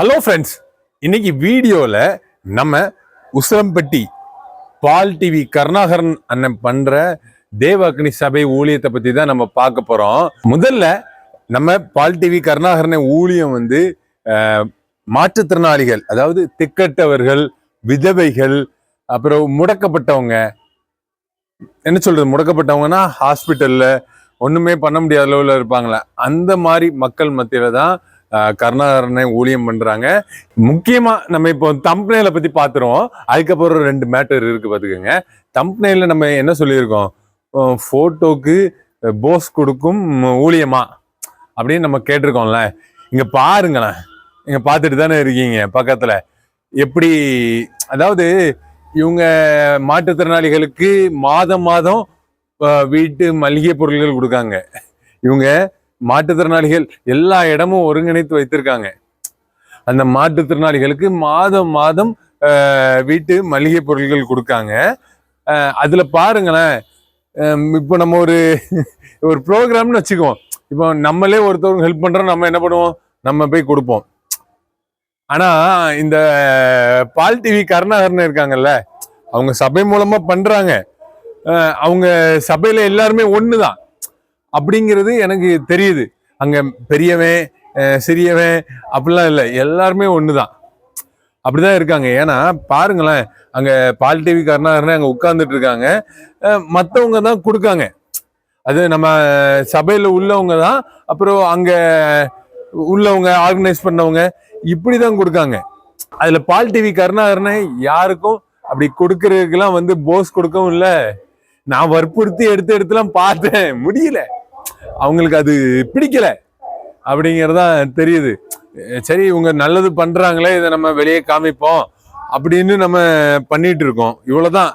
Hello friends இன்னைக்கு வீடியோவில் நம்ம உசிலம்பட்டி பால் டிவி கருணாகரன் அண்ணன் பண்ணுற தேவாக்னி சபை ஊழியத்தை பற்றி தான் நம்ம பார்க்க போகிறோம் முதல்ல நம்ம பால் டிவி கருணாகரனை ஊழியம் வந்து மாற்றுத்திறனாளிகள் அதாவது திக்கட்டவர்கள் விதவைகள் அப்புறம் முடக்கப்பட்டவங்க என்ன சொல்கிறது முடக்கப்பட்டவங்கன்னா ஹாஸ்பிட்டலில் ஒன்றுமே பண்ண முடியாத அளவில் இருப்பாங்களே? அந்த மாதிரி மக்கள் மத்தியில் தான் கருணாகரனை ஊழியம் பண்றாங்க. முக்கியமா நம்ம இப்போ தம்பனையில பத்தி பாத்துருவோம். அதுக்கப்புறம் ரெண்டு மேட்டர் இருக்கு பாத்துக்கோங்க. தம்பனையில நம்ம என்ன சொல்லியிருக்கோம்? போட்டோக்கு போஸ் கொடுக்கும் ஊழியமா? அப்படின்னு நம்ம கேட்டிருக்கோம்ல. இங்க பாருங்களேன். இங்க பார்த்துட்டு தானே இருக்கீங்க பக்கத்துல. எப்படி அதாவது இவங்க மாற்றுத்திறனாளிகளுக்கு மாதம் மாதம் வீட்டு மளிகை பொருட்கள் கொடுக்காங்க. இவங்க மாற்றுத்திறனாளிகள் எல்லா இடமும் ஒருங்கிணைத்து வைத்திருக்காங்க. அந்த மாற்றுத்திறனாளிகளுக்கு மாதம் மாதம் வீட்டு மளிகை பொருட்கள் கொடுக்காங்க. அதில் அதுல பாருங்களேன் இப்போ நம்ம ஒரு ஒரு ப்ரோக்ராம்னு வச்சுக்குவோம். இப்போ நம்மளே ஒருத்தவங்க ஹெல்ப் பண்றோம் நம்ம என்ன பண்ணுவோம்? நம்ம போய் கொடுப்போம். ஆனா இந்த பால் டிவி கருணாகரன் இருக்காங்கல்ல அவங்க சபை மூலமா பண்றாங்க. அவங்க சபையில எல்லாருமே ஒண்ணுதான். அப்படிங்கிறது எனக்கு தெரியுது. அங்கே பெரியவன் சிறியவன் அப்படிலாம் இல்லை. எல்லாருமே ஒன்று தான் அப்படிதான் இருக்காங்க. ஏன்னா பாருங்களேன் அங்கே பால் டிவி கருணாகரனே அங்கே உட்கார்ந்துட்டு இருக்காங்க. மற்றவங்க தான் கொடுக்காங்க. அது நம்ம சபையில் உள்ளவங்க தான் அப்புறம் அங்கே உள்ளவங்க ஆர்கனைஸ் பண்ணவங்க இப்படி தான் கொடுக்காங்க. அதில் பால் டிவி கருணாகரனை யாருக்கும் அப்படி கொடுக்கறதுக்கெல்லாம் வந்து போஸ் கொடுக்கவும் இல்லை. நான் வற்புறுத்தி எடுத்து எடுத்துலாம் பார்த்தேன். முடியல. அவங்களுக்கு அது பிடிக்கல அப்படிங்கறதா தெரியுது. சரி இவங்க நல்லது பண்றாங்களே இதை நம்ம வெளியே காமிப்போம் அப்படின்னு நம்ம பண்ணிட்டு இருக்கோம். இவ்வளவுதான்.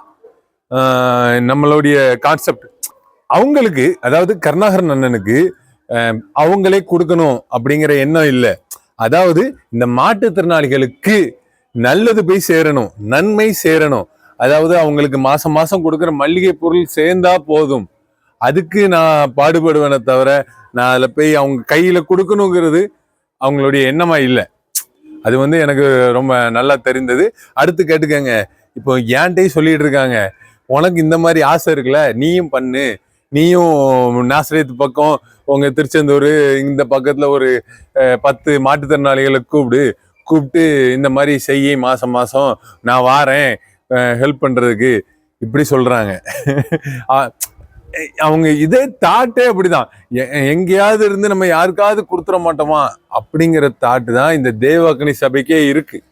நம்மளுடைய கான்செப்ட் அவங்களுக்கு அதாவது கருணாகரன் அண்ணனுக்கு அவங்களே கொடுக்கணும் அப்படிங்கிற எண்ணம் இல்லை. அதாவது இந்த மாற்றுத்திறனாளிகளுக்கு நல்லது போய் சேரணும் நன்மை சேரணும். அதாவது அவங்களுக்கு மாசம் மாசம் கொடுக்குற மல்லிகை பொருள் சேர்ந்தா போதும். அதுக்கு நான் பாடுபடுவேனே தவிர நான் அதில் போய் அவங்க கையில் கொடுக்கணுங்கிறது அவங்களுடைய எண்ணமாக இல்லை. அது வந்து எனக்கு ரொம்ப நல்லா தெரிந்தது. அடுத்து கேட்டுக்கங்க. இப்போ ஏன்ட்டே சொல்லிட்டு இருக்காங்க உனக்கு இந்த மாதிரி ஆசை இருக்குல்ல நீயும் பண்ணு. நீயும் நாசிரியத்து பக்கம் உங்கள் திருச்செந்தூர் இந்த பக்கத்தில் ஒரு பத்து மாற்றுத்திறனாளிகளை கூப்பிடு. கூப்பிட்டு இந்த மாதிரி செய்ய மாதம் மாதம் நான் வாரேன் ஹெல்ப் பண்ணுறதுக்கு இப்படி சொல்கிறாங்க அவங்க இதே தாட்டே அப்படிதான். எ- எங்கேயாவது இருந்து நம்ம யாருக்காவது கொடுத்துட மாட்டோமா? அப்படிங்கிற தாட்டு தான் இந்த தேவாக்னி சபைக்கே இருக்கு.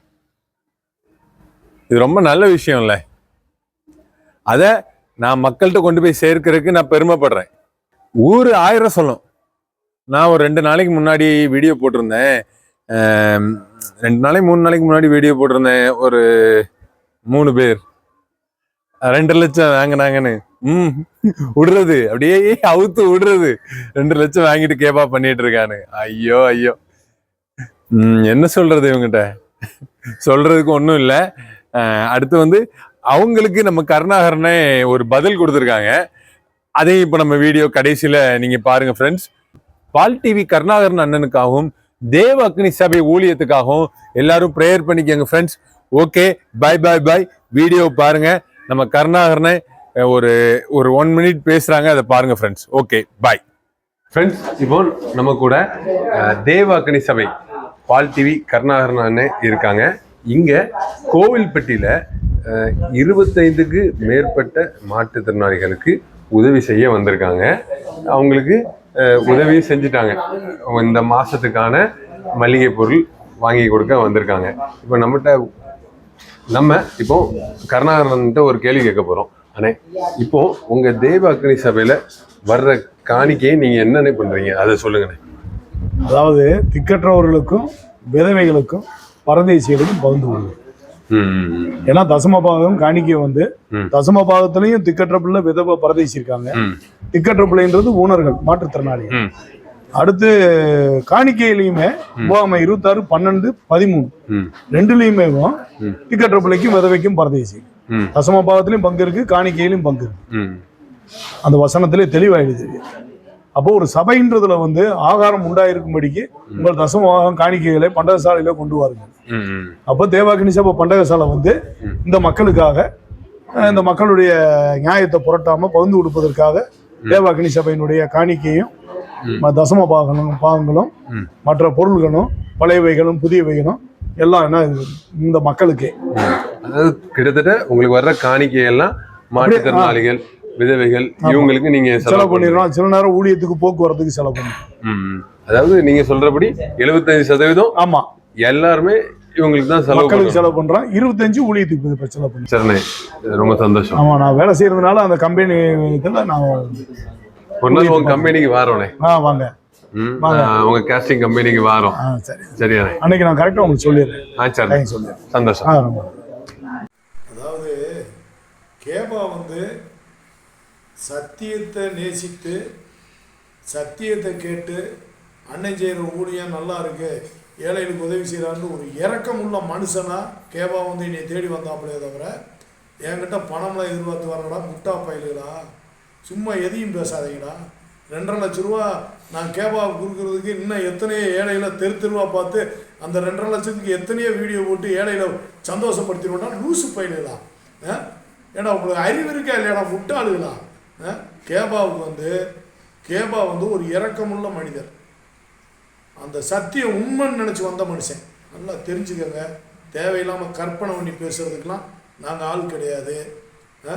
இது ரொம்ப நல்ல விஷயம் அதை நான் மக்கள்கிட்ட கொண்டு போய் சேர்க்கிறதுக்கு நான் பெருமைப்படுறேன். ஊர் ஆயிரம் சொல்லும். நான் ஒரு ரெண்டு நாளைக்கு முன்னாடி வீடியோ போட்டிருந்தேன். ரெண்டு நாளைக்கு மூணு நாளைக்கு முன்னாடி வீடியோ போட்டிருந்தேன். ஒரு மூணு பேர். ரெண்டு லட்சம் வாங்கினாங்கன்னு. ம். விடுறது. அப்படியே அவுத்து விடுறது. ரெண்டு லட்சம் வாங்கிட்டு கேப்பா பண்ணிட்டு இருக்கானு ஐயோ ஐயோ. ம், என்ன சொல்றது இவங்கிட்ட? சொல்றதுக்கு ஒன்றும் இல்லை. அடுத்து வந்து அவங்களுக்கு நம்ம கருணாகரனே ஒரு பதில் கொடுத்துருக்காங்க. அதையும் இப்போ நம்ம வீடியோ கடைசியில் நீங்கள் பாருங்க ஃப்ரெண்ட்ஸ் பால் டிவி கருணாகரன் அண்ணனுக்காகவும் தேவ அக்னி சபை ஊழியத்துக்காகவும் எல்லாரும் ப்ரேயர் பண்ணிக்கோங்க friends okay bye bye bye video பாருங்கள் நம்ம கருணாகரனை ஒரு ஒரு ஒன் மினிட் பேசுறாங்க அதை பாருங்க ஃப்ரெண்ட்ஸ் ஓகே பாய் ஃப்ரெண்ட்ஸ் இப்போ நம்ம கூட தேவாக்கணி சபை பால் டிவி கருணாகரன் இருக்காங்க. இங்கே கோவில்பட்டியில் இருபத்தைந்துக்கு மேற்பட்ட மாற்றுத்திறனாளிகளுக்கு உதவி செய்ய வந்திருக்காங்க. அவங்களுக்கு உதவியும் உதவி செஞ்சுட்டாங்க. இந்த மாதத்துக்கான மளிகை பொருள் வாங்கி கொடுக்க வந்திருக்காங்க. இப்போ நம்மகிட்ட நம்ம இப்போ கருணாகரன்ட்ட ஒரு கேள்வி கேட்க போறோம். அண்ணே இப்போ உங்க தேவ அக்னி சபையில வர்ற காணிக்கையை நீங்க என்னென்ன பண்றீங்க? அதை சொல்லுங்கண்ணே. அதாவது திக்கற்றவர்களுக்கும் விதவைகளுக்கும் பரதேசிகளுக்கும் பகிர்ந்து கொடுக்கும் ம், ஏன்னா தசம பாகம் காணிக்கை வந்து. தசம பாகத்திலையும் திக்கற்ற பிள்ளை விதவை பரதேசி இருக்காங்க. திக்கற்ற பிள்ளைன்றது ஊனர்கள் மாற்றுத்திறனாளிகள். அடுத்து காணிக்கையிலையுமே உபாமை இருபத்தாறு பன்னெண்டு பதிமூணு. ரெண்டுலையுமே ம். திக்கற்ற பிள்ளைக்கும் விதவைக்கும் பரதேசி. ம், தசம பாகத்திலையும் பங்கு இருக்கு காணிக்கையிலும் பங்கு இருக்கு. அந்த வசனத்திலே தெளிவாயிடுது அப்போ ஒரு சபைன்றதுல வந்து ஆகாரம் உண்டாயிருக்கும்படிக்கு உங்கள் தசமபாகம் காணிக்கைகளை பண்டகசாலையில கொண்டு ம். அப்போ தேவாக்கினி சபை பண்டகசாலை வந்து இந்த மக்களுக்காக இந்த மக்களுடைய நியாயத்தை புரட்டாம பகிர்ந்து கொடுப்பதற்காக தேவாக்கினி சபையினுடைய காணிக்கையும் தசம பாகங்களும் பாகங்களும். மற்ற பொருள்களும் பழையவைகளும் புதியவைகளும் எல்லாம் என்ன இந்த மக்களுக்கே. அதாவது கிட்டத்தட்ட உங்களுக்கு வர்ற காணிக்கை எல்லாம் மாற்றுத்திறனாளிகள் விதவைகள் இவங்களுக்கு நீங்க செலவு பண்ணிடுறோம் சில நேரம் ஊழியத்துக்கு போக்குவரத்துக்கு செலவு பண்ணுறோம் அதாவது நீங்க சொல்றபடி 75% சதவீதம் ஆமா. எல்லாருமே இவங்களுக்கு தான் செலவு மக்களுக்கு. செலவு பண்றோம். இருபத்தஞ்சு ஊழியத்துக்கு செலவு இது ரொம்ப சந்தோஷம். ஆமா நான் வேலை செய்யறதுனால அந்த கம்பெனி இதில் நான் ஒரு நாள் உங்க கம்பெனிக்கு வாரோண்ணே ஆ வாங்க. உங்க கேஸ்டிங் கம்பெனிக்கு வாரோம். சரி. சரியாண்ணே அன்னைக்கு நான் கரெக்டாக உங்களுக்கு சொல்லிடுறேன். ஆ சரி. சொல்லிடுறேன். சந்தோஷம். அதாவது கேபா வந்து சத்தியத்தை நேசித்து சத்தியத்தை கேட்டு அன்னை செய்கிற ஊழியம் நல்லா இருக்கு ஏழைகளுக்கு உதவி செய்கிறான்னு ஒரு இரக்கம் உள்ள மனுஷனா கேபா வந்து என்னை தேடி வந்தாப்புலே தவிர என்கிட்ட பணம்லாம் எதிர்பார்த்து வரடா முட்டா பயலுகளா? சும்மா எதையும் பேசாதீங்கடா. ரெண்டரை லட்ச ரூபா நான் கேபாவுக்கு கொடுக்குறதுக்கு இன்னும் எத்தனையோ ஏழையில் தெரு தெருவாக பார்த்து அந்த ரெண்டரை லட்சத்துக்கு எத்தனையோ வீடியோ போட்டு ஏழையில் சந்தோஷப்படுத்திடுவோம்னா லூசு பயிலா ஆ? ஏடா உங்களுக்கு அறிவு இருக்கா இல்லையாடா? முட்டாளுகளா? ஆ? கேபாவுக்கு வந்து கேபா வந்து ஒரு இறக்கமுள்ள மனிதர். அந்த சத்தியம் உண்மைன்னு நினச்சி வந்த மனுஷன். நல்லா தெரிஞ்சுக்கங்க. தேவையில்லாமல் கற்பனை பண்ணி பேசுகிறதுக்கெலாம் நாங்கள் ஆள் கிடையாது. ஆ?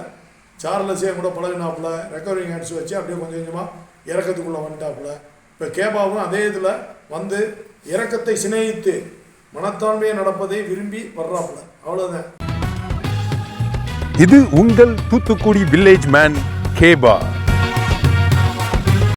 சார்லஸே கூட பழகினாப்புல ரெக்கவரிங் ஹேண்ட்ஸ் வச்சு அப்படியே கொஞ்சம் கொஞ்சமாக இறக்கத்துக்குள்ளே வந்துட்டாப்புல. இப்போ கேபாவும் அதே இதில் வந்து இறக்கத்தை சிநேகித்து மனத்தாண்மையை நடப்பதை விரும்பி வர்றாப்புல. அவ்வளோதான் இது உங்கள் தூத்துக்குடி வில்லேஜ் மேன் கேபா